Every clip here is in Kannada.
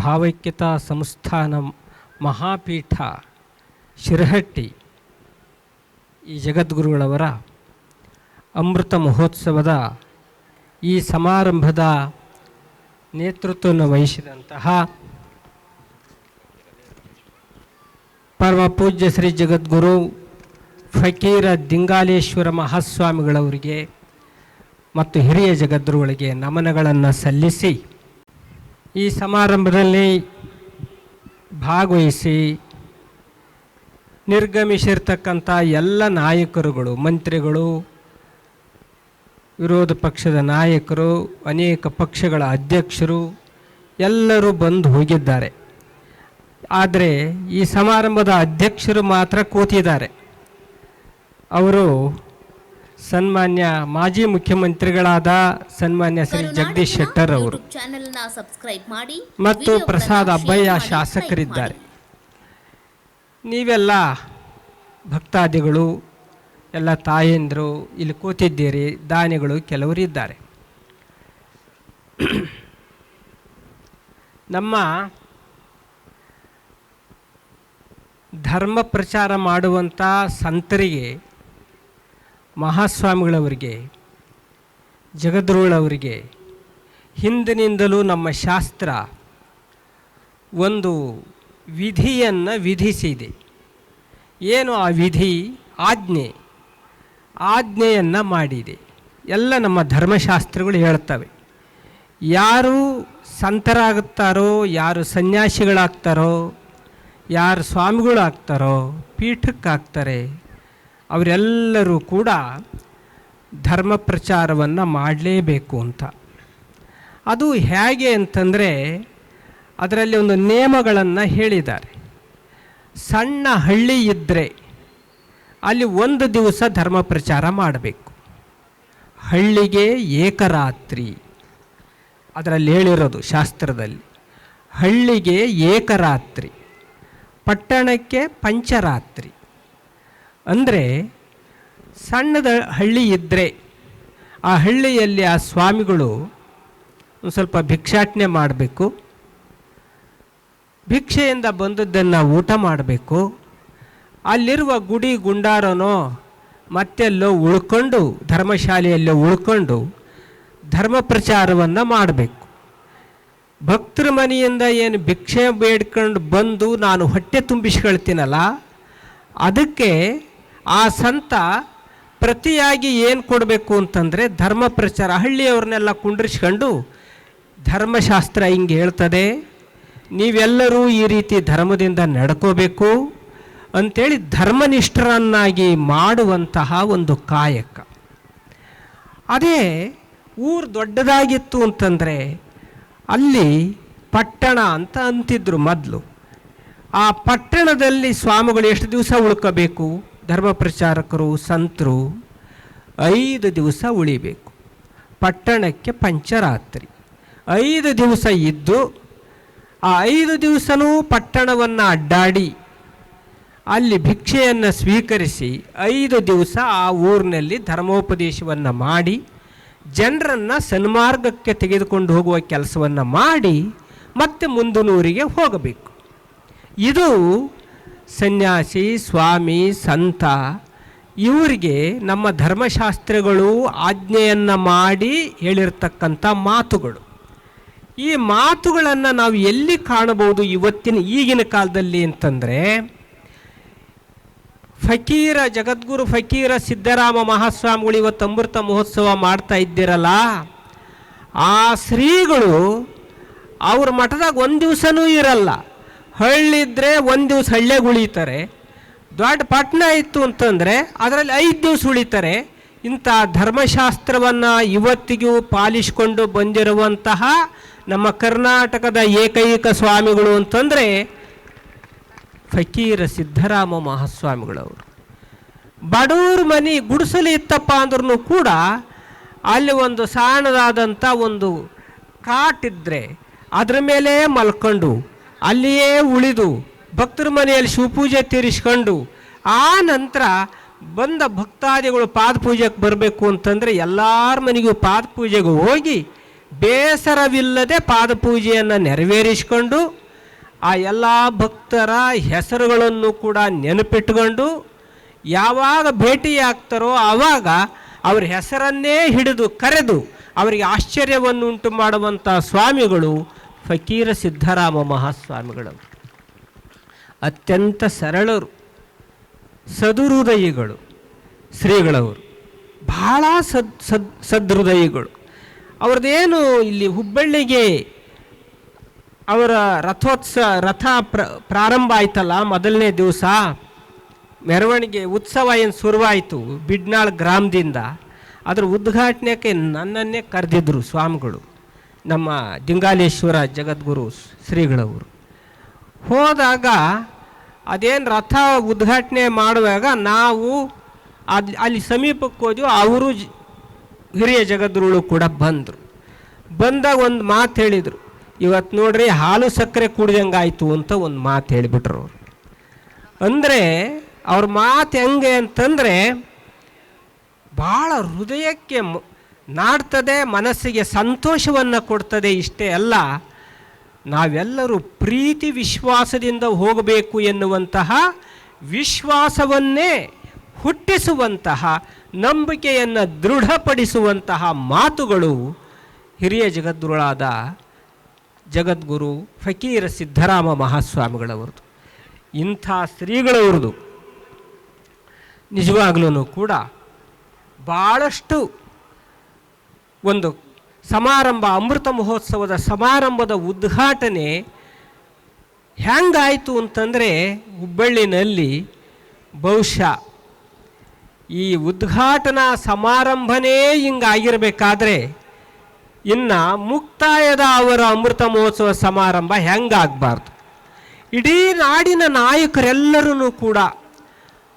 ಭಾವೈಕ್ಯತಾ ಸಂಸ್ಥಾನ ಮಹಾಪೀಠ ಶಿರಹಟ್ಟಿ ಈ ಜಗದ್ಗುರುಗಳವರ ಅಮೃತ ಮಹೋತ್ಸವದ ಈ ಸಮಾರಂಭದ ನೇತೃತ್ವವನ್ನು ವಹಿಸಿದಂತಹ ಪರಮ ಪೂಜ್ಯ ಶ್ರೀ ಜಗದ್ಗುರು ಫಕೀರ ದಿಂಗಾಲೇಶ್ವರ ಮಹಾಸ್ವಾಮಿಗಳವರಿಗೆ ಮತ್ತು ಹಿರಿಯ ಜಗದ್ಗುರುಗಳಿಗೆ ನಮನಗಳನ್ನು ಸಲ್ಲಿಸಿ ಈ ಸಮಾರಂಭದಲ್ಲಿ ಭಾಗವಹಿಸಿ ನಿರ್ಗಮಿಸಿರ್ತಕ್ಕಂಥ ಎಲ್ಲ ನಾಯಕರುಗಳು, ಮಂತ್ರಿಗಳು, ವಿರೋಧ ಪಕ್ಷದ ನಾಯಕರು, ಅನೇಕ ಪಕ್ಷಗಳ ಅಧ್ಯಕ್ಷರು ಎಲ್ಲರೂ ಬಂದು ಹೋಗಿದ್ದಾರೆ. ಆದರೆ ಈ ಸಮಾರಂಭದ ಅಧ್ಯಕ್ಷರು ಮಾತ್ರ ಕೂತಿದ್ದಾರೆ. ಅವರು ಸನ್ಮಾನ್ಯ ಮಾಜಿ ಮುಖ್ಯಮಂತ್ರಿಗಳಾದ ಸನ್ಮಾನ್ಯ ಶ್ರೀ ಜಗದೀಶ್ ಶೆಟ್ಟರ್ ಅವರು ಚಾನೆಲ್ನ ಸಬ್ಸ್ಕ್ರೈಬ್ ಮಾಡಿ ಮತ್ತು ಪ್ರಸಾದ್ ಅಬ್ಬಯ್ಯ ಶಾಸಕರಿದ್ದಾರೆ. ನೀವೆಲ್ಲ ಭಕ್ತಾದಿಗಳು ಎಲ್ಲ ತಾಯಂದರು ಇಲ್ಲಿ ಕೂತಿದ್ದೀರಿ ದಾನಿಗಳು ಕೆಲವರಿದ್ದಾರೆ ನಮ್ಮ ಧರ್ಮ ಪ್ರಚಾರ ಮಾಡುವಂಥ ಸಂತರಿಗೆ ಮಹಾಸ್ವಾಮಿಗಳವರಿಗೆ, ಜಗದ್ರೋಳವರಿಗೆ, ಹಿಂದಿನಿಂದಲೂ ನಮ್ಮ ಶಾಸ್ತ್ರ ಒಂದು ವಿಧಿಯನ್ನು ವಿಧಿಸಿದೆ. ಏನು ಆ ವಿಧಿ? ಆಜ್ಞೆ. ಆಜ್ಞೆಯನ್ನು ಮಾಡಿದೆ. ಎಲ್ಲ ನಮ್ಮ ಧರ್ಮಶಾಸ್ತ್ರಗಳು ಹೇಳ್ತವೆ. ಯಾರು ಸಂತರಾಗುತ್ತಾರೋ, ಯಾರು ಸನ್ಯಾಸಿಗಳಾಗ್ತಾರೋ, ಯಾರು ಸ್ವಾಮಿಗಳಾಗ್ತಾರೋ, ಪೀಠಕ್ಕಾಗ್ತಾರೆ ಅವರೆಲ್ಲರೂ ಕೂಡ ಧರ್ಮ ಪ್ರಚಾರವನ್ನು ಮಾಡಲೇಬೇಕು ಅಂತ. ಅದು ಹೇಗೆ ಅಂತಂದರೆ ಅದರಲ್ಲಿ ಒಂದು ನಿಯಮಗಳನ್ನು ಹೇಳಿದ್ದಾರೆ. ಸಣ್ಣ ಹಳ್ಳಿ ಇದ್ದರೆ ಅಲ್ಲಿ ಒಂದು ದಿವಸ ಧರ್ಮ ಪ್ರಚಾರ ಮಾಡಬೇಕು. ಹಳ್ಳಿಗೆ ಏಕರಾತ್ರಿ. ಅದರಲ್ಲಿ ಹೇಳಿರೋದು ಶಾಸ್ತ್ರದಲ್ಲಿ. ಹಳ್ಳಿಗೆ ಏಕರಾತ್ರಿ. ಪಟ್ಟಣಕ್ಕೆ ಪಂಚರಾತ್ರಿ. ಅಂದರೆ ಸಣ್ಣದ ಹಳ್ಳಿ ಇದ್ದರೆ ಆ ಹಳ್ಳಿಯಲ್ಲಿ ಆ ಸ್ವಾಮಿಗಳು ಒಂದು ಸ್ವಲ್ಪ ಭಿಕ್ಷಾಟನೆ ಮಾಡಬೇಕು. ಭಿಕ್ಷೆಯಿಂದ ಬಂದದ್ದನ್ನು ಊಟ ಮಾಡಬೇಕು. ಅಲ್ಲಿರುವ ಗುಡಿ ಗುಂಡಾರನೋ ಮತ್ತೆಲ್ಲೋ ಉಳ್ಕೊಂಡು, ಧರ್ಮಶಾಲೆಯಲ್ಲೋ ಉಳ್ಕೊಂಡು ಧರ್ಮ ಪ್ರಚಾರವನ್ನು ಮಾಡಬೇಕು. ಭಕ್ತರ ಮನೆಯಿಂದ ಏನು ಭಿಕ್ಷೆ ಬೇಡ್ಕೊಂಡು ಬಂದು ನಾನು ಹೊಟ್ಟೆ ತುಂಬಿಸ್ಕೊಳ್ತೀನಲ್ಲ, ಅದಕ್ಕೆ ಆ ಸಂತ ಪ್ರತಿಯಾಗಿ ಏನು ಕೊಡಬೇಕು ಅಂತಂದರೆ ಧರ್ಮ ಪ್ರಚಾರ, ಹಳ್ಳಿಯವ್ರನ್ನೆಲ್ಲ ಕುಂಡ್ರಿಸ್ಕೊಂಡು ಧರ್ಮಶಾಸ್ತ್ರ ಹಿಂಗೆ ಹೇಳ್ತದೆ, ನೀವೆಲ್ಲರೂ ಈ ರೀತಿ ಧರ್ಮದಿಂದ ನಡ್ಕೋಬೇಕು ಅಂಥೇಳಿ ಧರ್ಮನಿಷ್ಠರನ್ನಾಗಿ ಮಾಡುವಂತಹ ಒಂದು ಕಾಯಕ. ಅದೇ ಊರು ದೊಡ್ಡದಾಗಿತ್ತು ಅಂತಂದರೆ ಅಲ್ಲಿ ಪಟ್ಟಣ ಅಂತ ಅಂತಿದ್ರು ಮೊದಲು. ಆ ಪಟ್ಟಣದಲ್ಲಿ ಸ್ವಾಮಿಗಳು ಎಷ್ಟು ದಿವಸ ಉಳ್ಕೋಬೇಕು? ಧರ್ಮ ಪ್ರಚಾರಕರು, ಸಂತರು ಐದು ದಿವಸ ಉಳಿಬೇಕು. ಪಟ್ಟಣಕ್ಕೆ ಪಂಚರಾತ್ರಿ. ಐದು ದಿವಸ ಇದ್ದು, ಆ ಐದು ದಿವಸನೂ ಪಟ್ಟಣವನ್ನು ಅಡ್ಡಾಡಿ, ಅಲ್ಲಿ ಭಿಕ್ಷೆಯನ್ನು ಸ್ವೀಕರಿಸಿ ಐದು ದಿವಸ ಆ ಊರಿನಲ್ಲಿ ಧರ್ಮೋಪದೇಶವನ್ನು ಮಾಡಿ, ಜನರನ್ನು ಸನ್ಮಾರ್ಗಕ್ಕೆ ತೆಗೆದುಕೊಂಡು ಹೋಗುವ ಕೆಲಸವನ್ನು ಮಾಡಿ, ಮತ್ತೆ ಮುಂದಿನೂರಿಗೆ ಹೋಗಬೇಕು. ಇದು ಸನ್ಯಾಸಿ, ಸ್ವಾಮಿ, ಸಂತ, ಇವರಿಗೆ ನಮ್ಮ ಧರ್ಮಶಾಸ್ತ್ರಗಳು ಆಜ್ಞೆಯನ್ನು ಮಾಡಿ ಹೇಳಿರ್ತಕ್ಕಂಥ ಮಾತುಗಳು. ಈ ಮಾತುಗಳನ್ನು ನಾವು ಎಲ್ಲಿ ಕಾಣಬಹುದು ಇವತ್ತಿನ ಈಗಿನ ಕಾಲದಲ್ಲಿ ಅಂತಂದರೆ, ಫಕೀರ, ಜಗದ್ಗುರು ಫಕೀರ ಸಿದ್ದರಾಮ ಮಹಾಸ್ವಾಮಿಗಳು ಇವತ್ತು ಅಮೃತ ಮಹೋತ್ಸವ ಮಾಡ್ತಾ ಇದ್ದೀರಲ್ಲ, ಆ ಶ್ರೀಗಳು ಅವ್ರ ಮಠದಾಗ ಒಂದು ದಿವಸನೂ ಇರಲ್ಲ. ಹಳ್ಳಿದ್ರೆ ಒಂದು ದಿವಸ ಹಳ್ಳಿಯಾಗ ಉಳಿತಾರೆ. ದೊಡ್ಡ ಪಟ್ಟಣ ಇತ್ತು ಅಂತಂದರೆ ಅದರಲ್ಲಿ ಐದು ದಿವಸ ಉಳಿತಾರೆ. ಇಂಥ ಧರ್ಮಶಾಸ್ತ್ರವನ್ನು ಇವತ್ತಿಗೂ ಪಾಲಿಸಿಕೊಂಡು ಬಂದಿರುವಂತಹ ನಮ್ಮ ಕರ್ನಾಟಕದ ಏಕೈಕ ಸ್ವಾಮಿಗಳು ಅಂತಂದರೆ ಫಕೀರ ಸಿದ್ದರಾಮ ಮಹಾಸ್ವಾಮಿಗಳವರು. ಬಡವ್ರ ಮನೆ ಗುಡಿಸಲು ಇತ್ತಪ್ಪ ಅಂದ್ರೂ ಕೂಡ ಅಲ್ಲಿ ಒಂದು ಸಣ್ಣದಾದಂಥ ಒಂದು ಕಾಟಿದ್ರೆ ಅದರ ಮೇಲೆ ಮಲ್ಕೊಂಡು ಅಲ್ಲಿಯೇ ಉಳಿದು ಭಕ್ತರ ಮನೆಯಲ್ಲಿ ಶಿವಪೂಜೆ ತೀರಿಸ್ಕೊಂಡು ಆ ನಂತರ ಬಂದ ಭಕ್ತಾದಿಗಳು ಪಾದ ಪೂಜೆಗೆ ಬರಬೇಕು ಅಂತಂದರೆ ಎಲ್ಲರ ಮನೆಗೂ ಪಾದ ಪೂಜೆಗೆ ಹೋಗಿ ಬೇಸರವಿಲ್ಲದೆ ಪಾದ ಪೂಜೆಯನ್ನು ನೆರವೇರಿಸಿಕೊಂಡು ಆ ಎಲ್ಲ ಭಕ್ತರ ಹೆಸರುಗಳನ್ನು ಕೂಡ ನೆನಪಿಟ್ಟುಕೊಂಡು ಯಾವಾಗ ಭೇಟಿಯಾಗ್ತಾರೋ ಆವಾಗ ಅವ್ರ ಹೆಸರನ್ನೇ ಹಿಡಿದು ಕರೆದು ಅವರಿಗೆ ಆಶ್ಚರ್ಯವನ್ನು ಉಂಟು ಮಾಡುವಂಥ ಸ್ವಾಮಿಗಳು ಫಕೀರ ಸಿದ್ಧರಾಮ ಮಹಾಸ್ವಾಮಿಗಳು, ಅತ್ಯಂತ ಸರಳರು, ಸದುಹೃದಯಿಗಳು, ಶ್ರೀಗಳವರು, ಬಹಳ ಸದ್ ಸದ್ ಸದೃದಯಿಗಳು ಅವ್ರದ್ದೇನು ಇಲ್ಲಿ ಹುಬ್ಬಳ್ಳಿಗೆ ಅವರ ರಥೋತ್ಸವ ರಥ ಪ್ರ, ಪ್ರಾರಂಭ ಆಯ್ತಲ್ಲ ಮೊದಲನೇ ದಿವಸ, ಮೆರವಣಿಗೆ ಉತ್ಸವ ಏನು ಶುರುವಾಯಿತು ಬಿಡ್ನಾಳ್ ಗ್ರಾಮದಿಂದ, ಅದರ ಉದ್ಘಾಟನೆಗೆ ನನ್ನನ್ನೇ ಕರೆದಿದ್ದರು ಸ್ವಾಮಿಗಳು. ನಮ್ಮ ದಿಂಗಾಲೇಶ್ವರ ಜಗದ್ಗುರು ಶ್ರೀಗಳವರು. ಹೋದಾಗ ಅದೇನು ರಥ ಉದ್ಘಾಟನೆ ಮಾಡುವಾಗ ನಾವು ಅದು, ಅಲ್ಲಿ ಸಮೀಪಕ್ಕೆ ಹೋದ್ವಿ, ಅವರು ಹಿರಿಯ ಜಗದ್ಗುರುಗಳು ಕೂಡ ಬಂದರು. ಬಂದಾಗ ಒಂದು ಮಾತು ಹೇಳಿದರು ಇವತ್ತು ನೋಡ್ರಿ ಹಾಲು ಸಕ್ಕರೆ ಕುಡ್ದಂಗೆ ಆಯಿತು ಅಂತ ಒಂದು ಮಾತು ಹೇಳಿಬಿಟ್ರು ಅವರು. ಅಂದರೆ ಅವ್ರ ಮಾತು ಹೆಂಗೆ ಅಂತಂದರೆ, ಭಾಳ ಹೃದಯಕ್ಕೆ ನಾಡ್ತದೆ, ಮನಸ್ಸಿಗೆ ಸಂತೋಷವನ್ನು ಕೊಡ್ತದೆ ಇಷ್ಟೇ ಅಲ್ಲ, ನಾವೆಲ್ಲರೂ ಪ್ರೀತಿ ವಿಶ್ವಾಸದಿಂದ ಹೋಗಬೇಕು ಎನ್ನುವಂತಹ ವಿಶ್ವಾಸವನ್ನೇ ಹುಟ್ಟಿಸುವಂತಹ, ನಂಬಿಕೆಯನ್ನು ದೃಢಪಡಿಸುವಂತಹ ಮಾತುಗಳು ಹಿರಿಯ ಜಗದ್ಗುರುಳಾದ ಜಗದ್ಗುರು ಫಕೀರ ಸಿದ್ಧರಾಮ ಮಹಾಸ್ವಾಮಿಗಳವರದು ಇಂಥ ಸ್ತ್ರೀಗಳವ್ರದ್ದು. ನಿಜವಾಗ್ಲೂ ಕೂಡ ಭಾಳಷ್ಟು ಒಂದು ಸಮಾರಂಭ, ಅಮೃತ ಮಹೋತ್ಸವದ ಸಮಾರಂಭದ ಉದ್ಘಾಟನೆ ಹೆಂಗಾಯಿತು ಅಂತಂದರೆ ಹುಬ್ಬಳ್ಳಿನಲ್ಲಿ ಬಹುಶಃ ಈ ಉದ್ಘಾಟನಾ ಸಮಾರಂಭನೇ ಹಿಂಗಾಗಿರಬೇಕಾದ್ರೆ ಇನ್ನು ಮುಕ್ತಾಯದ ಅವರ ಅಮೃತ ಮಹೋತ್ಸವ ಸಮಾರಂಭ ಹೆಂಗಾಗಬಾರ್ದು. ಇಡೀ ನಾಡಿನ ನಾಯಕರೆಲ್ಲರೂ ಕೂಡ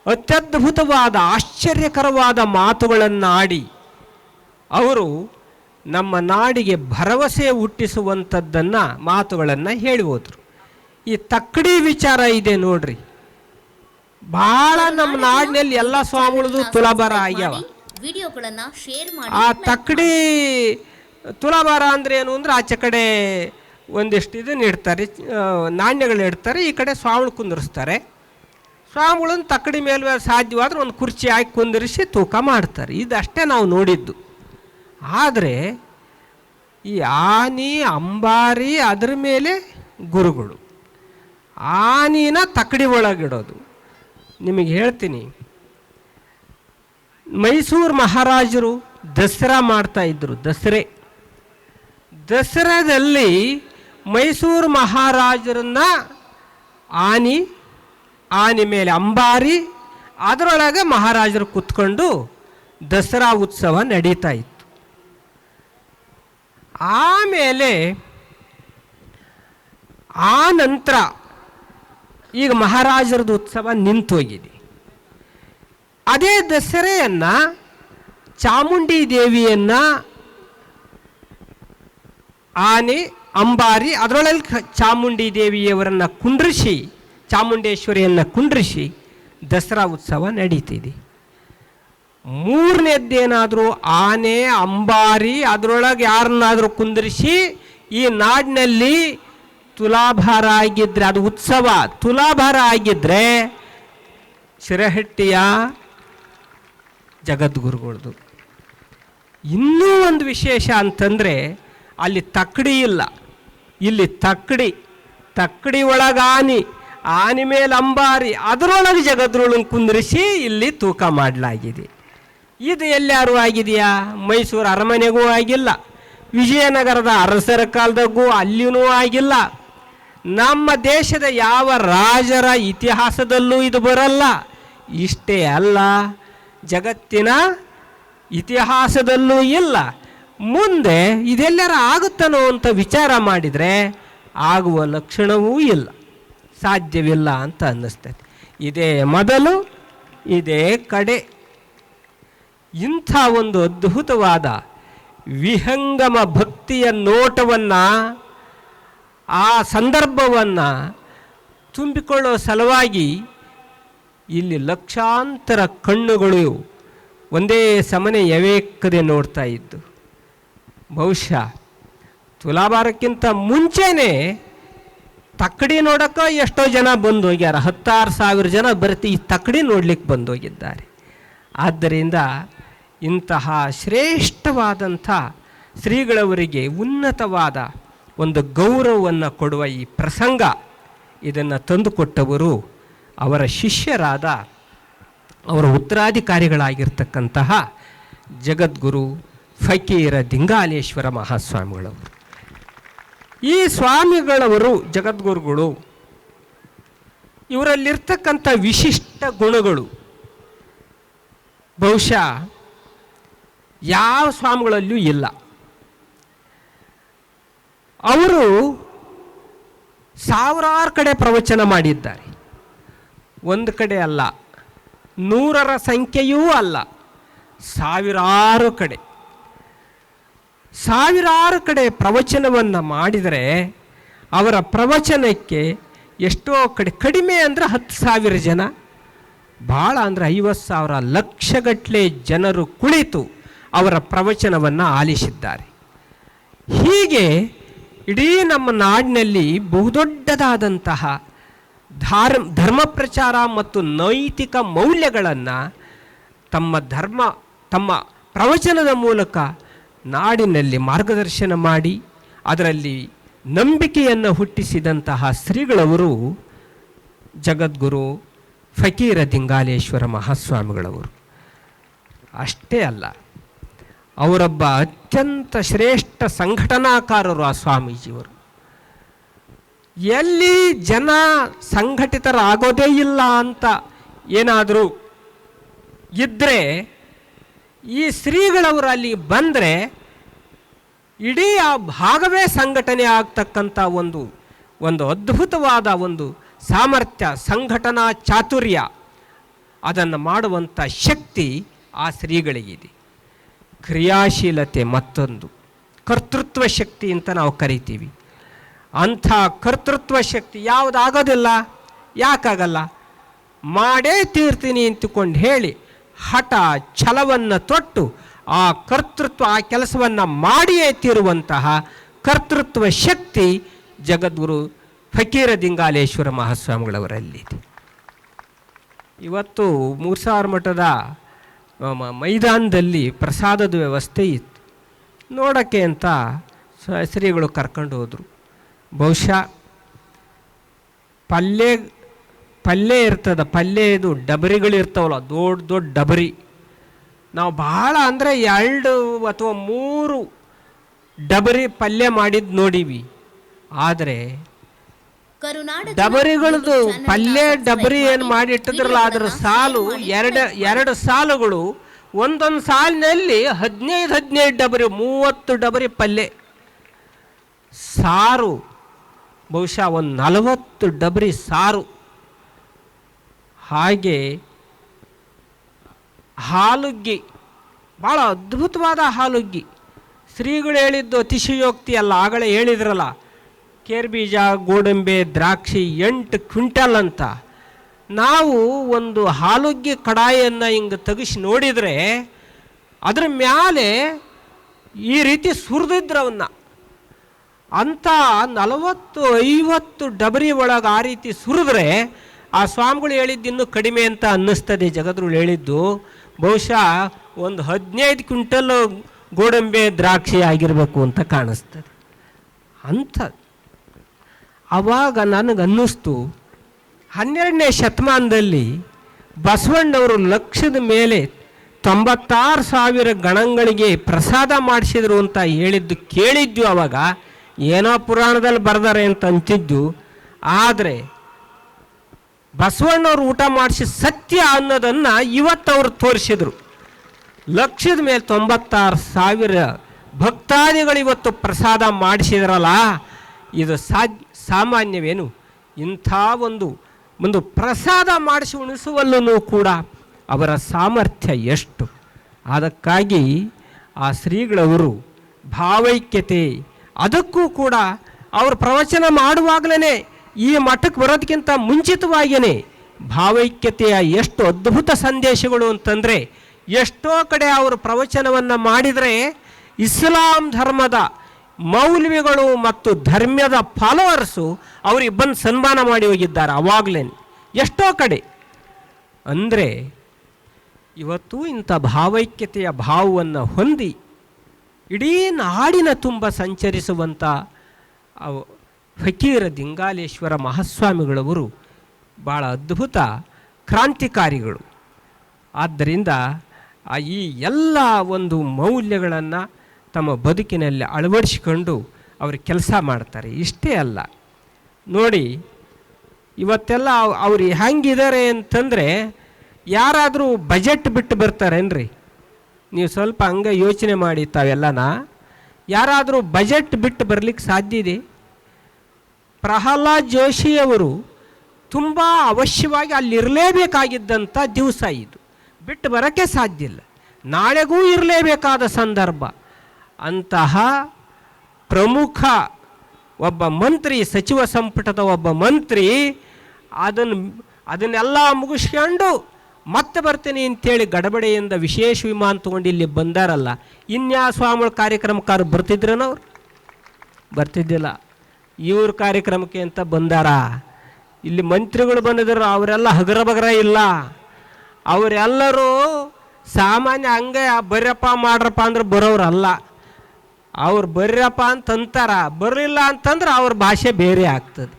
ಅತ್ಯದ್ಭುತವಾದ, ಆಶ್ಚರ್ಯಕರವಾದ ಮಾತುಗಳನ್ನು ಆಡಿ ಅವರು ನಮ್ಮ ನಾಡಿಗೆ ಭರವಸೆ ಹುಟ್ಟಿಸುವಂಥದ್ದನ್ನು ಮಾತುಗಳನ್ನು ಹೇಳಿ ಹೋದರು ಈ ತಕ್ಕಡಿ ವಿಚಾರ ಇದೆ ನೋಡ್ರಿ. ಬಹಳ ನಮ್ಮ ನಾಡಿನಲ್ಲಿ ಎಲ್ಲ ಸ್ವಾಮಿಗಳದು ತುಲಾಭಾರ ಆಗ್ಯಾವ. ಆ ತಕ್ಕಡಿ ತುಲಾಭಾರ ಅಂದ್ರೆ ಏನು ಅಂದ್ರೆ ಆಚೆ ಕಡೆ ಒಂದಿಷ್ಟು ಇದನ್ನ ಇಡ್ತಾರೆ ನಾಣ್ಯಗಳು ಇಡ್ತಾರೆ, ಈ ಕಡೆ ಸ್ವಾಮಿಗಳು ಕುಂದಿರಿಸ್ತಾರೆ. ಸ್ವಾಮಿಗಳನ್ನು ತಕ್ಕಡಿ ಮೇಲೆ ಸಾಧ್ಯವಾದ್ರೆ ಒಂದು ಕುರ್ಚಿ ಹಾಕಿ ಕುಂದಿರಿಸಿ ತೂಕ ಮಾಡ್ತಾರೆ. ಇದಷ್ಟೇ ನಾವು ನೋಡಿದ್ದು. ಆದರೆ ಈ ಆನಿ, ಅಂಬಾರಿ ಅದ್ರ ಮೇಲೆ ಗುರುಗಳು. ಆನಿನ ತಕ್ಕಡಿ ಒಳಗಿಡೋದು. ನಿಮಗೆ ಹೇಳ್ತೀನಿ. ಮೈಸೂರು ಮಹಾರಾಜರು ದಸರಾ ಮಾಡ್ತಾ ಇದ್ರು, ದಸರೆ. ದಸರಾದಲ್ಲಿ ಮೈಸೂರು ಮಹಾರಾಜರನ್ನ ಆನಿ, ಆನೆ ಮೇಲೆ ಅಂಬಾರಿ, ಅದರೊಳಗೆ ಮಹಾರಾಜರು ಕುತ್ಕೊಂಡು ದಸರಾ ಉತ್ಸವ ನಡೀತಾ ಇತ್ತು. ಆಮೇಲೆ ಆ ನಂತರ ಈಗ ಮಹಾರಾಜರದ್ದು ಉತ್ಸವ ನಿಂತೋಗಿದೆ. ಅದೇ ದಸರೆಯನ್ನು ಚಾಮುಂಡಿ ದೇವಿಯನ್ನು ಆನೆ, ಅಂಬಾರಿ ಅದರೊಳಗೆ ಚಾಮುಂಡಿ ದೇವಿಯವರನ್ನು ಕುಂಡ್ರಿಸಿ, ಚಾಮುಂಡೇಶ್ವರಿಯನ್ನು ಕುಂಡ್ರಿಸಿ ದಸರಾ ಉತ್ಸವ ನಡೀತಿದೆ. ಮೂರನೇದ್ದೇನಾದರೂ ಆನೆ, ಅಂಬಾರಿ, ಅದರೊಳಗೆ ಯಾರನ್ನಾದರೂ ಕುಂದಿರಿಸಿ ಈ ನಾಡಿನಲ್ಲಿ ತುಲಾಭಾರ ಆಗಿದ್ರೆ ಅದು ಉತ್ಸವ. ತುಲಾಭಾರ ಆಗಿದ್ದರೆ ಶಿರಹಟ್ಟಿಯ ಜಗದ್ಗುರುಗಳದು. ಇನ್ನೂ ಒಂದು ವಿಶೇಷ ಅಂತಂದರೆ ಅಲ್ಲಿ ತಕ್ಕಡಿ ಇಲ್ಲ. ಇಲ್ಲಿ ತಕ್ಕಡಿ ತಕ್ಕಡಿ ಒಳಗೆ ಆನಿ, ಆನೆ ಮೇಲೆ ಅಂಬಾರಿ, ಅದರೊಳಗೆ ಜಗದ್ರುಳನ್ನು ಕುಂದಿರಿಸಿ ಇಲ್ಲಿ ತೂಕ ಮಾಡಲಾಗಿದೆ. ಇದು ಎಲ್ಲಾರು ಆಗಿದೆಯಾ? ಮೈಸೂರು ಅರಮನೆಗೂ ಆಗಿಲ್ಲ. ವಿಜಯನಗರದ ಅರಸರ ಕಾಲದಾಗೂ ಅಲ್ಲಿಯೂ ಆಗಿಲ್ಲ. ನಮ್ಮ ದೇಶದ ಯಾವ ರಾಜರ ಇತಿಹಾಸದಲ್ಲೂ ಇದು ಬರಲ್ಲ. ಇಷ್ಟೇ ಅಲ್ಲ, ಜಗತ್ತಿನ ಇತಿಹಾಸದಲ್ಲೂ ಇಲ್ಲ. ಮುಂದೆ ಇದೆಲ್ಲರ ಆಗುತ್ತನೋ ಅಂತ ವಿಚಾರ ಮಾಡಿದರೆ ಆಗುವ ಲಕ್ಷಣವೂ ಇಲ್ಲ. ಸಾಧ್ಯವಿಲ್ಲ ಅಂತ ಅನ್ನಿಸ್ತದೆ. ಇದೇ ಮೊದಲು, ಇದೇ ಕಡೆ. ಇಂಥ ಒಂದು ಅದ್ಭುತವಾದ ವಿಹಂಗಮ ಭಕ್ತಿಯ ನೋಟವನ್ನು, ಆ ಸಂದರ್ಭವನ್ನು ತುಂಬಿಕೊಳ್ಳೋ ಸಲುವಾಗಿ ಇಲ್ಲಿ ಲಕ್ಷಾಂತರ ಕಣ್ಣುಗಳು ಒಂದೇ ಸಮನೆ ಯವೇಕದೆ ನೋಡ್ತಾ ಇದ್ದು. ಬಹುಶಃ ತುಲಾಭಾರಕ್ಕಿಂತ ಮುಂಚೆನೇ ತಕ್ಕಡಿ ನೋಡೋಕ್ಕೆ ಎಷ್ಟೋ ಜನ ಬಂದು ಹೋಗ್ಯಾರ ಹತ್ತಾರು ಸಾವಿರ ಜನ ಬರ್ತಿ ಈ ತಕ್ಕಡಿ ನೋಡ್ಲಿಕ್ಕೆ ಬಂದೋಗಿದ್ದಾರೆ. ಆದ್ದರಿಂದ ಇಂತಹ ಶ್ರೇಷ್ಠವಾದಂಥ ಶ್ರೀಗಳವರಿಗೆ ಉನ್ನತವಾದ ಒಂದು ಗೌರವವನ್ನು ಕೊಡುವ ಈ ಪ್ರಸಂಗ ಇದನ್ನು ತಂದುಕೊಟ್ಟವರು ಅವರ ಶಿಷ್ಯರಾದ ಅವರ ಉತ್ತರಾಧಿಕಾರಿಗಳಾಗಿರ್ತಕ್ಕಂತಹ ಜಗದ್ಗುರು ಫಕೀರ ದಿಂಗಾಲೇಶ್ವರ ಮಹಾಸ್ವಾಮಿಗಳವರು. ಈ ಸ್ವಾಮಿಗಳವರು, ಜಗದ್ಗುರುಗಳು, ಇವರಲ್ಲಿರ್ತಕ್ಕಂಥ ವಿಶಿಷ್ಟ ಗುಣಗಳು, ಬಹುಶಃ ಯಾವ ಸ್ವಾಮಿಗಳಲ್ಲೂ ಇಲ್ಲ. ಅವರು ಸಾವಿರಾರು ಕಡೆ ಪ್ರವಚನ ಮಾಡಿದ್ದಾರೆ. ಒಂದು ಕಡೆ ಅಲ್ಲ, ನೂರರ ಸಂಖ್ಯೆಯೂ ಅಲ್ಲ, ಸಾವಿರಾರು ಕಡೆ. ಸಾವಿರಾರು ಕಡೆ ಪ್ರವಚನವನ್ನು ಮಾಡಿದರೆ ಅವರ ಪ್ರವಚನಕ್ಕೆ ಎಷ್ಟೋ ಕಡೆ ಕಡಿಮೆ ಅಂದರೆ ಹತ್ತು ಸಾವಿರ ಜನ, ಭಾಳ ಅಂದರೆ ಐವತ್ತು ಸಾವಿರ ಲಕ್ಷಗಟ್ಟಲೆ ಜನರು ಕುಳಿತು ಅವರ ಪ್ರವಚನವನ್ನು ಆಲಿಸಿದ್ದಾರೆ. ಹೀಗೆ ಇಡೀ ನಮ್ಮ ನಾಡಿನಲ್ಲಿ ಬಹುದೊಡ್ಡದಾದಂತಹ ಧಾರ್, ಧರ್ಮ ಪ್ರಚಾರ ಮತ್ತು ನೈತಿಕ ಮೌಲ್ಯಗಳನ್ನು ತಮ್ಮ ಧರ್ಮ, ತಮ್ಮ ಪ್ರವಚನದ ಮೂಲಕ ನಾಡಿನಲ್ಲಿ ಮಾರ್ಗದರ್ಶನ ಮಾಡಿ, ಅದರಲ್ಲಿ ನಂಬಿಕೆಯನ್ನು ಹುಟ್ಟಿಸಿದಂತಹ ಶ್ರೀಗಳವರು ಜಗದ್ಗುರು ಫಕೀರ ದಿಂಗಾಲೇಶ್ವರ ಮಹಾಸ್ವಾಮಿಗಳವರು. ಅಷ್ಟೇ ಅಲ್ಲ. ಅವರೊಬ್ಬ ಅತ್ಯಂತ ಶ್ರೇಷ್ಠ ಸಂಘಟನಾಕಾರರು ಆ ಸ್ವಾಮೀಜಿಯವರು. ಎಲ್ಲಿ ಜನ ಸಂಘಟಿತರಾಗೋದೇ ಇಲ್ಲ ಅಂತ ಏನಾದರೂ ಇದ್ದರೆ ಈ ಶ್ರೀಗಳವರು ಅಲ್ಲಿ ಬಂದರೆ ಇಡೀ ಆ ಭಾಗವೇ ಸಂಘಟನೆ ಆಗ್ತಕ್ಕಂಥ ಒಂದು ಒಂದು ಅದ್ಭುತವಾದ ಒಂದು ಸಾಮರ್ಥ್ಯ, ಸಂಘಟನಾ ಚಾತುರ್ಯ, ಅದನ್ನು ಮಾಡುವಂಥ ಶಕ್ತಿ ಆ ಶ್ರೀಗಳಿಗಿದೆ. ಕ್ರಿಯಾಶೀಲತೆ ಮತ್ತೊಂದು. ಕರ್ತೃತ್ವ ಶಕ್ತಿ ಅಂತ ನಾವು ಕರಿತೀವಿ. ಅಂಥ ಕರ್ತೃತ್ವ ಶಕ್ತಿ ಯಾವುದಾಗೋದಿಲ್ಲ? ಯಾಕಾಗಲ್ಲ? ಮಾಡೇ ತೀರ್ತೀನಿ ಅಂತಕೊಂಡು ಹೇಳಿ ಹಠ ಛಲವನ್ನು ತೊಟ್ಟು ಆ ಕರ್ತೃತ್ವ ಆ ಕೆಲಸವನ್ನು ಮಾಡಿಯೇ ತೀರುವಂತಹ ಕರ್ತೃತ್ವ ಶಕ್ತಿ ಜಗದ್ಗುರು ಫಕೀರ ದಿಂಗಾಲೇಶ್ವರ ಮಹಾಸ್ವಾಮಿಗಳವರಲ್ಲಿದೆ. ಇವತ್ತು ಮೂರು ಸಾವಿರ ಮಠದ ಮೈದಾನದಲ್ಲಿ ಪ್ರಸಾದದ ವ್ಯವಸ್ಥೆ ಇತ್ತು. ನೋಡೋಕ್ಕೆ ಅಂತ ಶ್ರೀಗಳು ಕರ್ಕೊಂಡು ಹೋದರು. ಬಹುಶಃ ಪಲ್ಯ ಪಲ್ಯ ಇರ್ತದ ಪಲ್ಯದು ಡಬರಿಗಳು ಇರ್ತವಲ್ಲ, ದೊಡ್ಡ ದೊಡ್ಡ ಡಬರಿ. ನಾವು ಭಾಳ ಅಂದರೆ ಎರಡು ಅಥವಾ ಮೂರು ಡಬರಿ ಪಲ್ಯ ಮಾಡಿದ್ದು ನೋಡೀವಿ. ಆದರೆ ಡಬರಿಗಳದು ಪಲ್ಯ ಡಬರಿ ಏನು ಮಾಡಿ, ಮಾಡಿ ಇಟ್ಟಿದ್ರಲ್ಲ ಅದರ ಸಾಲು ಎರಡು ಎರಡು ಸಾಲುಗಳು ಒಂದೊಂದು ಸಾಲಿನಲ್ಲಿ ಹದಿನೈದು ಹದಿನೈದು ಡಬರಿ ಮೂವತ್ತು ಡಬರಿ ಪಲ್ಯ. ಸಾರು ಬಹುಶಃ ಒಂದು ನಲವತ್ತು ಡಬರಿ ಸಾರು. ಹಾಗೆ ಹಾಲುಗ್ಗಿ ಭಾಳ ಅದ್ಭುತವಾದ ಹಾಲುಗ್ಗಿ. ಶ್ರೀಗಳು ಹೇಳಿದ್ದು ಅತಿಶಯೋಕ್ತಿ ಅಲ್ಲ ಆಗಲೇ ಹೇಳಿದ್ರಲ್ಲ. ಕೇರ್ಬೀಜ ಗೋಡಂಬೆ, ದ್ರಾಕ್ಷಿ ಎಂಟು ಕ್ವಿಂಟಲ್ ಅಂತ. ನಾವು ಒಂದು ಹಾಲುಗ್ಗಿ ಕಡಾಯಿಯನ್ನು ಹಿಂಗೆ ತೆಗಿಸಿ ನೋಡಿದರೆ ಅದ್ರ ಮ್ಯಾಲೆ ಈ ರೀತಿ ಸುರಿದಿದ್ರು ಅವನ್ನ ಅಂಥ ನಲವತ್ತು, ಐವತ್ತು ಡಬರಿ ಒಳಗೆ ಆ ರೀತಿ ಸುರಿದ್ರೆ ಆ ಸ್ವಾಮಿಗಳು ಹೇಳಿದ್ದು ಇನ್ನೂ ಕಡಿಮೆ ಅಂತ ಅನ್ನಿಸ್ತದೆ ಜಗದ್ರು ಹೇಳಿದ್ದು. ಬಹುಶಃ ಒಂದು ಹದಿನೈದು ಕ್ವಿಂಟಲ್ ಗೋಡಂಬೆ, ದ್ರಾಕ್ಷಿ ಆಗಿರಬೇಕು ಅಂತ ಕಾಣಿಸ್ತದೆ. ಅಂಥ ಆವಾಗ ನನಗನ್ನಿಸ್ತು, ಹನ್ನೆರಡನೇ ಶತಮಾನದಲ್ಲಿ ಬಸವಣ್ಣವರು ಲಕ್ಷದ ಮೇಲೆ ತೊಂಬತ್ತಾರು ಸಾವಿರ ಗಣಗಳಿಗೆ ಪ್ರಸಾದ ಮಾಡಿಸಿದರು ಅಂತ ಹೇಳಿದ್ದು ಕೇಳಿದ್ದು ಅವಾಗ. ಏನೋ ಪುರಾಣದಲ್ಲಿ ಬರ್ದಾರೆ ಅಂತ ಅಂತಿದ್ದು. ಆದರೆ ಬಸವಣ್ಣವ್ರು ಊಟ ಮಾಡಿಸಿ ಸತ್ಯ ಅನ್ನೋದನ್ನು ಇವತ್ತು ಅವರು ತೋರಿಸಿದರು. ಲಕ್ಷದ ಮೇಲೆ ತೊಂಬತ್ತಾರು ಸಾವಿರ ಭಕ್ತಾದಿಗಳು ಇವತ್ತು ಪ್ರಸಾದ ಮಾಡಿಸಿದ್ರಲ್ಲ, ಇದು ಸಾಧ್ಯ ಸಾಮಾನ್ಯವೇನು? ಇಂಥ ಒಂದು ಒಂದು ಪ್ರಸಾದ ಮಾಡಿಸಿ ಉಣಿಸುವಲ್ಲೂ ಕೂಡ ಅವರ ಸಾಮರ್ಥ್ಯ ಎಷ್ಟು? ಅದಕ್ಕಾಗಿ ಆ ಶ್ರೀಗಳವರು ಭಾವೈಕ್ಯತೆ, ಅದಕ್ಕೂ ಕೂಡ ಅವರು ಪ್ರವಚನ ಮಾಡುವಾಗಲೇ ಈ ಮಠಕ್ಕೆ ಬರೋದಕ್ಕಿಂತ ಮುಂಚಿತವಾಗಿಯೇ ಭಾವೈಕ್ಯತೆಯ ಎಷ್ಟು ಅದ್ಭುತ ಸಂದೇಶಗಳು ಅಂತಂದರೆ ಎಷ್ಟೋ ಕಡೆ ಅವರು ಪ್ರವಚನವನ್ನು ಮಾಡಿದರೆ ಇಸ್ಲಾಂ ಧರ್ಮದ ಮೌಲ್ವಿಗಳು ಮತ್ತು ಧರ್ಮದ ಫಾಲೋವರ್ಸು ಅವ್ರಿಗೆ ಬಂದು ಸನ್ಮಾನ ಮಾಡಿ ಹೋಗಿದ್ದಾರೆ ಅವಾಗಲೇ. ಎಷ್ಟೋ ಕಡೆ. ಅಂದರೆ ಇವತ್ತು ಇಂಥ ಭಾವೈಕ್ಯತೆಯ ಭಾವವನ್ನು ಹೊಂದಿ ಇಡೀ ನಾಡಿನ ತುಂಬ ಸಂಚರಿಸುವಂಥ ಫಕೀರ ದಿಂಗಾಲೇಶ್ವರ ಮಹಾಸ್ವಾಮಿಗಳವರು ಭಾಳ ಅದ್ಭುತ ಕ್ರಾಂತಿಕಾರಿಗಳು. ಆದ್ದರಿಂದ ಈ ಎಲ್ಲ ಒಂದು ಮೌಲ್ಯಗಳನ್ನು ತಮ್ಮ ಬದುಕಿನಲ್ಲಿ ಅಳವಡಿಸಿಕೊಂಡು ಅವರು ಕೆಲಸ ಮಾಡ್ತಾರೆ. ಇಷ್ಟೇ ಅಲ್ಲ. ನೋಡಿ, ಇವತ್ತೆಲ್ಲ ಅವ್- ಅವ್ರು ಹೆಂಗಿದ್ದಾರೆ ಅಂತಂದರೆ ಯಾರಾದರೂ ಬಜೆಟ್ ಬಿಟ್ಟು ಬರ್ತಾರೇನ್ರಿ? ನೀವು ಸ್ವಲ್ಪ ಹಂಗೆ ಯೋಚನೆ ಮಾಡಿ ತಾವೆಲ್ಲನ. ಯಾರಾದರೂ ಬಜೆಟ್ ಬಿಟ್ಟು ಬರಲಿಕ್ಕೆ ಸಾಧ್ಯ ಇದೆ? ಪ್ರಹ್ಲಾದ್ ಜೋಶಿಯವರು ತುಂಬ ಅವಶ್ಯವಾಗಿ ಅಲ್ಲಿರಲೇಬೇಕಾಗಿದ್ದಂಥ ದಿವಸ ಇದು. ಬಿಟ್ಟು ಬರೋಕ್ಕೆ ಸಾಧ್ಯ ಇಲ್ಲ. ನಾಳೆಗೂ ಇರಲೇಬೇಕಾದ ಸಂದರ್ಭ. ಅಂತಹ ಪ್ರಮುಖ ಒಬ್ಬ ಮಂತ್ರಿ, ಸಚಿವ ಸಂಪುಟದ ಒಬ್ಬ ಮಂತ್ರಿ ಅದನ್ನು ಅದನ್ನೆಲ್ಲ ಮುಗಿಸ್ಕೊಂಡು ಮತ್ತೆ ಬರ್ತೀನಿ ಅಂತೇಳಿ ಗಡಬಡೆಯಿಂದ ವಿಶೇಷ ವಿಮಾನ ತೊಗೊಂಡು ಇಲ್ಲಿ ಬಂದಾರಲ್ಲ ಇನ್ಯಾ ಸ್ವಾಮಿಗಳ ಕಾರ್ಯಕ್ರಮಕ್ಕಾರು ಬರ್ತಿದ್ರೇನವ್ರು ಬರ್ತಿದ್ದಿಲ್ಲ. ಇವ್ರ ಕಾರ್ಯಕ್ರಮಕ್ಕೆ ಅಂತ ಬಂದಾರ. ಇಲ್ಲಿ ಮಂತ್ರಿಗಳು ಬಂದಿದ್ರು, ಅವರೆಲ್ಲ ಹಗರ ಬಗರ ಇಲ್ಲ. ಅವರೆಲ್ಲರೂ ಸಾಮಾನ್ಯ ಹಂಗೆ ಬರ್ರಪ್ಪ ಮಾಡ್ರಪ್ಪ ಅಂದ್ರೆ ಬರೋರಲ್ಲ ಅವ್ರು ಬರ್ರಪ್ಪ ಅಂತ ಅಂತಾರ ಬರಲಿಲ್ಲ ಅಂತಂದ್ರೆ ಅವ್ರ ಭಾಷೆ ಬೇರೆ ಆಗ್ತದೆ.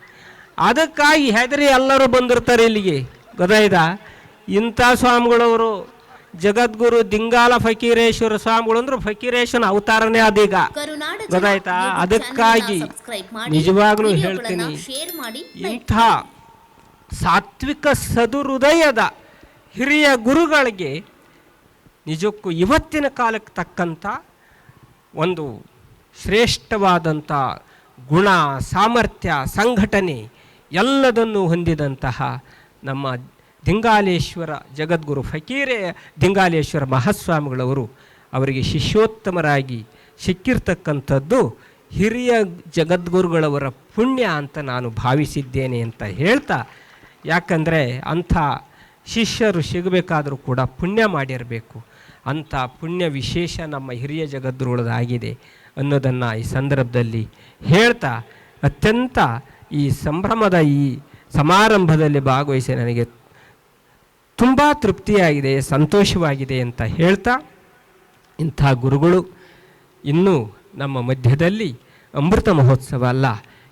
ಅದಕ್ಕಾಗಿ ಹೆದರಿ ಎಲ್ಲರೂ ಬಂದಿರ್ತಾರೆ ಇಲ್ಲಿಗೆ. ಗೊತ್ತಾಯ್ದ ಇಂಥ ಸ್ವಾಮಿಗಳವರು ಜಗದ್ಗುರು ದಿಂಗಾಲ ಫಕೀರೇಶ್ವರ ಸ್ವಾಮಿಗಳು ಅಂದ್ರೆ ಫಕೀರೇಶ್ವರ ಅವತಾರನೇ ಅದೀಗ. ಗೊತ್ತಾಯ್ತಾ? ಅದಕ್ಕಾಗಿ ನಿಜವಾಗ್ಲೂ ಹೇಳ್ತೀನಿ. ಇಂಥ ಸಾತ್ವಿಕ ಸದುಹೃದಯದ ಹಿರಿಯ ಗುರುಗಳಿಗೆ ನಿಜಕ್ಕೂ ಇವತ್ತಿನ ಕಾಲಕ್ಕೆ ತಕ್ಕಂಥ ಒಂದು ಶ್ರೇಷ್ಠವಾದಂಥ ಗುಣ, ಸಾಮರ್ಥ್ಯ, ಸಂಘಟನೆ ಎಲ್ಲದನ್ನು ಹೊಂದಿದಂತಹ ನಮ್ಮ ದಿಂಗಾಲೇಶ್ವರ ಜಗದ್ಗುರು ಫಕೀರೆ ದಿಂಗಾಲೇಶ್ವರ ಮಹಾಸ್ವಾಮಿಗಳವರು ಅವರಿಗೆ ಶಿಷ್ಯೋತ್ತಮರಾಗಿ ಸಿಕ್ಕಿರ್ತಕ್ಕಂಥದ್ದು ಹಿರಿಯ ಜಗದ್ಗುರುಗಳವರ ಪುಣ್ಯ ಅಂತ ನಾನು ಭಾವಿಸಿದ್ದೇನೆ ಅಂತ ಹೇಳ್ತಾ, ಯಾಕಂದರೆ ಅಂಥ ಶಿಷ್ಯರು ಸಿಗಬೇಕಾದರೂ ಕೂಡ ಪುಣ್ಯ ಮಾಡಿರಬೇಕು. ಅಂಥ ಪುಣ್ಯ ವಿಶೇಷ ನಮ್ಮ ಹಿರಿಯ ಜಗದ್ರೊಳದಾಗಿದೆ ಅನ್ನೋದನ್ನು ಈ ಸಂದರ್ಭದಲ್ಲಿ ಹೇಳ್ತಾ ಅತ್ಯಂತ ಈ ಸಂಭ್ರಮದ ಈ ಸಮಾರಂಭದಲ್ಲಿ ಭಾಗವಹಿಸಿ ನನಗೆ ತುಂಬ ತೃಪ್ತಿಯಾಗಿದೆ, ಸಂತೋಷವಾಗಿದೆ ಅಂತ ಹೇಳ್ತಾ ಇಂಥ ಗುರುಗಳು ಇನ್ನೂ ನಮ್ಮ ಮಧ್ಯದಲ್ಲಿ ಅಮೃತ ಮಹೋತ್ಸವ ಅಲ್ಲ,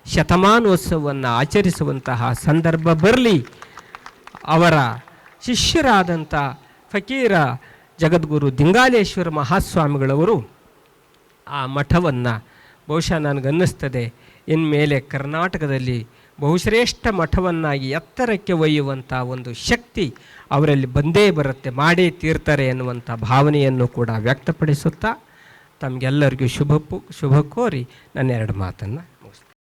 ಶತಮಾನೋತ್ಸವವನ್ನು ಆಚರಿಸುವಂತಹ ಸಂದರ್ಭ ಬರಲಿ. ಅವರ ಶಿಷ್ಯರಾದಂಥ ಫಕೀರ ಜಗದ್ಗುರು ದಿಂಗಾಲೇಶ್ವರ ಮಹಾಸ್ವಾಮಿಗಳವರು ಆ ಮಠವನ್ನು ಬಹುಶಃ ನನಗನ್ನಿಸ್ತದೆ. ಇನ್ಮೇಲೆ ಕರ್ನಾಟಕದಲ್ಲಿ ಬಹುಶ್ರೇಷ್ಠ ಮಠವನ್ನಾಗಿ ಎತ್ತರಕ್ಕೆ ಒಯ್ಯುವಂಥ ಒಂದು ಶಕ್ತಿ ಅವರಲ್ಲಿ ಬಂದೇ ಬರುತ್ತೆ, ಮಾಡೇ ತೀರ್ತಾರೆ ಎನ್ನುವಂಥ ಭಾವನೆಯನ್ನು ಕೂಡ ವ್ಯಕ್ತಪಡಿಸುತ್ತಾ ತಮಗೆಲ್ಲರಿಗೂ ಶುಭ ಶುಭ ಕೋರಿ ನನ್ನ ಎರಡು ಮಾತನ್ನು